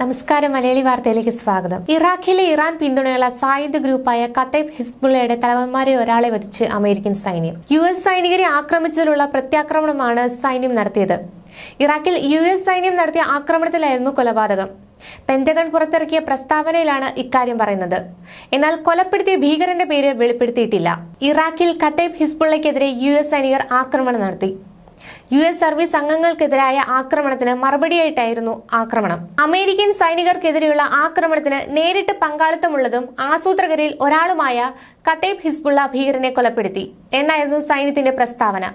നമസ്കാരം. മലയാളി വാർത്തയിലേക്ക് സ്വാഗതം. ഇറാഖിലെ ഇറാൻ പിന്തുണയുള്ള സായുധ ഗ്രൂപ്പായ കത്തൈബ് ഹിസ്ബുള്ളയുടെ തലവന്മാരെ ഒരാളെ വധിച്ച് അമേരിക്കൻ സൈന്യം. യു എസ് സൈനികരെ ആക്രമിച്ചതിലുള്ള പ്രത്യാക്രമണമാണ് സൈന്യം നടത്തിയത്. ഇറാഖിൽ യു എസ് സൈന്യം നടത്തിയ ആക്രമണത്തിലായിരുന്നു കൊലപാതകം. പെന്റഗൺ പുറത്തിറക്കിയ പ്രസ്താവനയിലാണ് ഇക്കാര്യം പറയുന്നത്. എന്നാൽ കൊലപ്പെടുത്തിയ ഭീകരന്റെ പേര് വെളിപ്പെടുത്തിയിട്ടില്ല. ഇറാഖിൽ കത്തൈബ് ഹിസ്ബുള്ളയ്ക്കെതിരെ യു എസ് സൈനികർ ആക്രമണം നടത്തി. യു എസ് സർവീസ് അംഗങ്ങൾക്കെതിരായ ആക്രമണത്തിന് മറുപടിയായിട്ടായിരുന്നു ആക്രമണം. അമേരിക്കൻ സൈനികർക്കെതിരെയുള്ള ആക്രമണത്തിന് നേരിട്ട് പങ്കാളിത്തമുള്ളതും ആസൂത്രകരിൽ ഒരാളുമായ കത്തേബ് ഹിസ്ബുള്ള ഭീകരനെ കൊലപ്പെടുത്തി. എന്നായിരുന്നു സൈന്യത്തിന്റെ പ്രസ്താവന.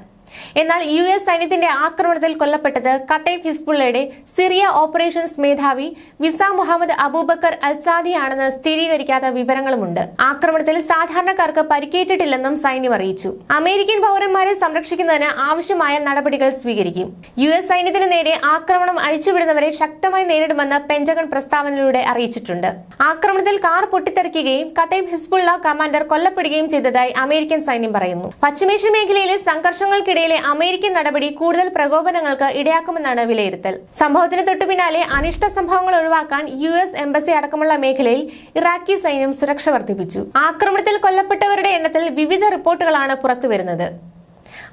എന്നാൽ യു എസ് സൈന്യത്തിന്റെ ആക്രമണത്തിൽ കൊല്ലപ്പെട്ടത് കത്തേബ് ഹിസ്ബുള്ളയുടെ സിറിയ ഓപ്പറേഷൻസ് മേധാവി വിസ മുഹമ്മദ് അബൂബക്കർ അൽസാദിയാണെന്ന് സ്ഥിരീകരിക്കാത്ത വിവരങ്ങളുമുണ്ട്. ആക്രമണത്തിൽ സാധാരണക്കാർക്ക് പരിക്കേറ്റിട്ടില്ലെന്നും സൈന്യം അറിയിച്ചു. അമേരിക്കൻ പൗരന്മാരെ സംരക്ഷിക്കുന്നതിന് ആവശ്യമായ നടപടികൾ സ്വീകരിക്കും. യു എസ് സൈന്യത്തിന് നേരെ ആക്രമണം അഴിച്ചുവിടുന്നവരെ ശക്തമായി നേരിടുമെന്ന് പെന്റഗൺ പ്രസ്താവനയിലൂടെ അറിയിച്ചിട്ടുണ്ട്. ആക്രമണത്തിൽ കാർ പൊട്ടിത്തെറിക്കുകയും കത്തേബ് ഹിസ്ബുള്ള കമാൻഡർ കൊല്ലപ്പെടുകയും ചെയ്തതായി അമേരിക്കൻ സൈന്യം പറയുന്നു. പശ്ചിമേഷ്യൻ മേഖലയിലെ സംഘർഷങ്ങൾക്കിടയിലെ അമേരിക്കൻ നടപടി കൂടുതൽ പ്രകോപനങ്ങൾക്ക് ഇടയാക്കുമെന്നാണ് വിലയിരുത്തൽ. സംഭവത്തിന് തൊട്ടു പിന്നാലെ അനിഷ്ട സംഭവങ്ങൾ ഒഴിവാക്കാൻ യു എസ് എംബസി അടക്കമുള്ള മേഖലയിൽ ഇറാഖി സൈന്യം സുരക്ഷ വർദ്ധിപ്പിച്ചു. ആക്രമണത്തിൽ കൊല്ലപ്പെട്ടവരുടെ എണ്ണത്തിൽ വിവിധ റിപ്പോർട്ടുകളാണ് പുറത്തുവരുന്നത്.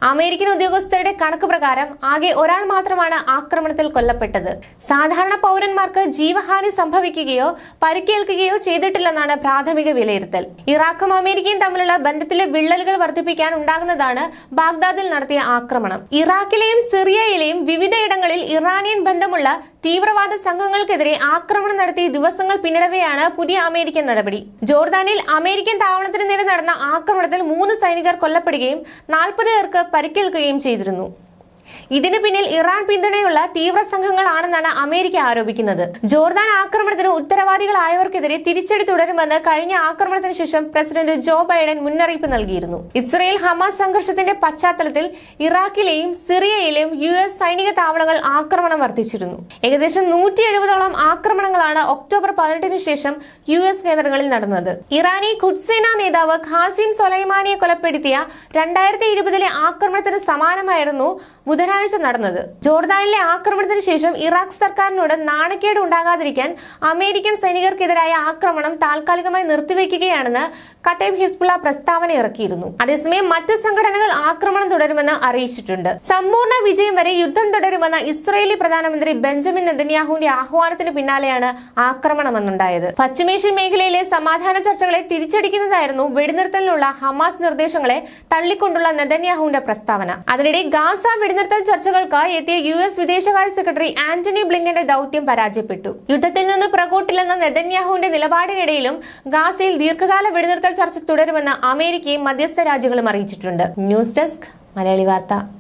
അമേരിക്കൻ ഉദ്യോഗസ്ഥരുടെ കണക്ക് പ്രകാരം ആകെ ഒരാൾ മാത്രമാണ് ആക്രമണത്തിൽ കൊല്ലപ്പെട്ടത്. സാധാരണ പൗരന്മാർക്ക് ജീവഹാനി സംഭവിക്കുകയോ പരിക്കേൽക്കുകയോ ചെയ്തിട്ടില്ലെന്നാണ് പ്രാഥമിക വിലയിരുത്തൽ. ഇറാഖും അമേരിക്കയും തമ്മിലുള്ള ബന്ധത്തിലെ വിള്ളലുകൾ വർദ്ധിപ്പിക്കാൻ ഉണ്ടാകുന്നതാണ് ബാഗ്ദാദിൽ നടത്തിയ ആക്രമണം. ഇറാഖിലെയും സിറിയയിലെയും വിവിധയിടങ്ങളിൽ ഇറാനിയൻ ബന്ധമുള്ള തീവ്രവാദ സംഘങ്ങൾക്കെതിരെ ആക്രമണം നടത്തി ദിവസങ്ങൾ പിന്നിടവെയാണ് പുതിയ അമേരിക്കൻ നടപടി. ജോർദാനിൽ അമേരിക്കൻ താവളത്തിന് നേരെ നടന്ന ആക്രമണത്തിൽ മൂന്ന് സൈനികർ കൊല്ലപ്പെടുകയും നാൽപ്പത് പേർക്ക് പരിക്കേൽക്കുകയും ചെയ്തിരുന്നു. ഇതിനു പിന്നിൽ ഇറാൻ പിന്തുണയുള്ള തീവ്ര സംഘങ്ങളാണെന്നാണ് അമേരിക്ക ആരോപിക്കുന്നത്. ജോർദാൻ ആക്രമണത്തിന് ഉത്തരവാദികളായവർക്കെതിരെ തിരിച്ചടി തുടരുമെന്ന് കഴിഞ്ഞ ആക്രമണത്തിന് ശേഷം പ്രസിഡന്റ് ജോ ബൈഡൻ മുന്നറിയിപ്പ് നൽകിയിരുന്നു. ഇസ്രയേൽ ഹമാസ് സംഘർഷത്തിന്റെ പശ്ചാത്തലത്തിൽ ഇറാഖിലെയും സിറിയയിലെയും യു എസ് സൈനിക താവളങ്ങൾ ആക്രമണം വർദ്ധിച്ചിരുന്നു. ഏകദേശം നൂറ്റി എഴുപതോളം ആക്രമണങ്ങളാണ് ഒക്ടോബർ പതിനെട്ടിന് ശേഷം യു എസ് കേന്ദ്രങ്ങളിൽ നടന്നത്. ഇറാനി ഖുദ്സേന നേതാവ് ഖാസിം സൊലൈമാനിയെ കൊലപ്പെടുത്തിയ രണ്ടായിരത്തി ഇരുപതിലെ ആക്രമണത്തിന് സമാനമായിരുന്നു ബുധനാഴ്ച നടന്നത്. ജോർദാനിലെ ആക്രമണത്തിന് ശേഷം ഇറാഖ് സർക്കാരിനോട് നാണക്കേട് ഉണ്ടാകാതിരിക്കാൻ അമേരിക്കൻ സൈനികർക്കെതിരായ ആക്രമണം താൽക്കാലികമായി നിർത്തിവെക്കുകയാണെന്ന് കട്ടേബ് ഹിസ്ബുള്ള പ്രസ്താവന ഇറക്കിയിരുന്നു അതേസമയം മറ്റ് സംഘടനകൾ ആക്രമണം തുടരുമെന്ന് അറിയിച്ചിട്ടുണ്ട്. സമ്പൂർണ വിജയം വരെ യുദ്ധം തുടരുമെന്ന ഇസ്രയേലി പ്രധാനമന്ത്രി ബെഞ്ചമിൻ നെതന്യാഹുവിന്റെ ആഹ്വാനത്തിന് പിന്നാലെയാണ് ആക്രമണം ആക്രമണമെന്നുണ്ടായത്. പശ്ചിമേഷ്യൻ മേഖലയിലെ സമാധാന ചർച്ചകളെ തിരിച്ചടിക്കുന്നതായിരുന്നു വെടിനിർത്തലിനുള്ള ഹമാസ് നിർദ്ദേശങ്ങളെ തള്ളിക്കൊണ്ടുള്ള നെതന്യാഹുവിന്റെ പ്രസ്താവന. അതിനിടെ ഗാസ വെടിനിർത്തൽ ചർച്ചകൾക്കായി എത്തിയ യു എസ് വിദേശകാര്യ സെക്രട്ടറി ആന്റണി ബ്ലിങ്കന്റെ ദൌത്യം പരാജയപ്പെട്ടു. യുദ്ധത്തിൽ നിന്ന് പ്രകോട്ടില്ലെന്ന നെതന്യാഹുവിന്റെ നിലപാടിനിടയിലും ഗാസയിൽ ദീർഘകാല വെടിനിർത്തൽ ചർച്ച തുടരുമെന്ന് അമേരിക്കയും മധ്യസ്ഥ രാജ്യങ്ങളും അറിയിച്ചിട്ടുണ്ട്. ന്യൂസ് ഡെസ്ക് മലയാളി വാർത്ത.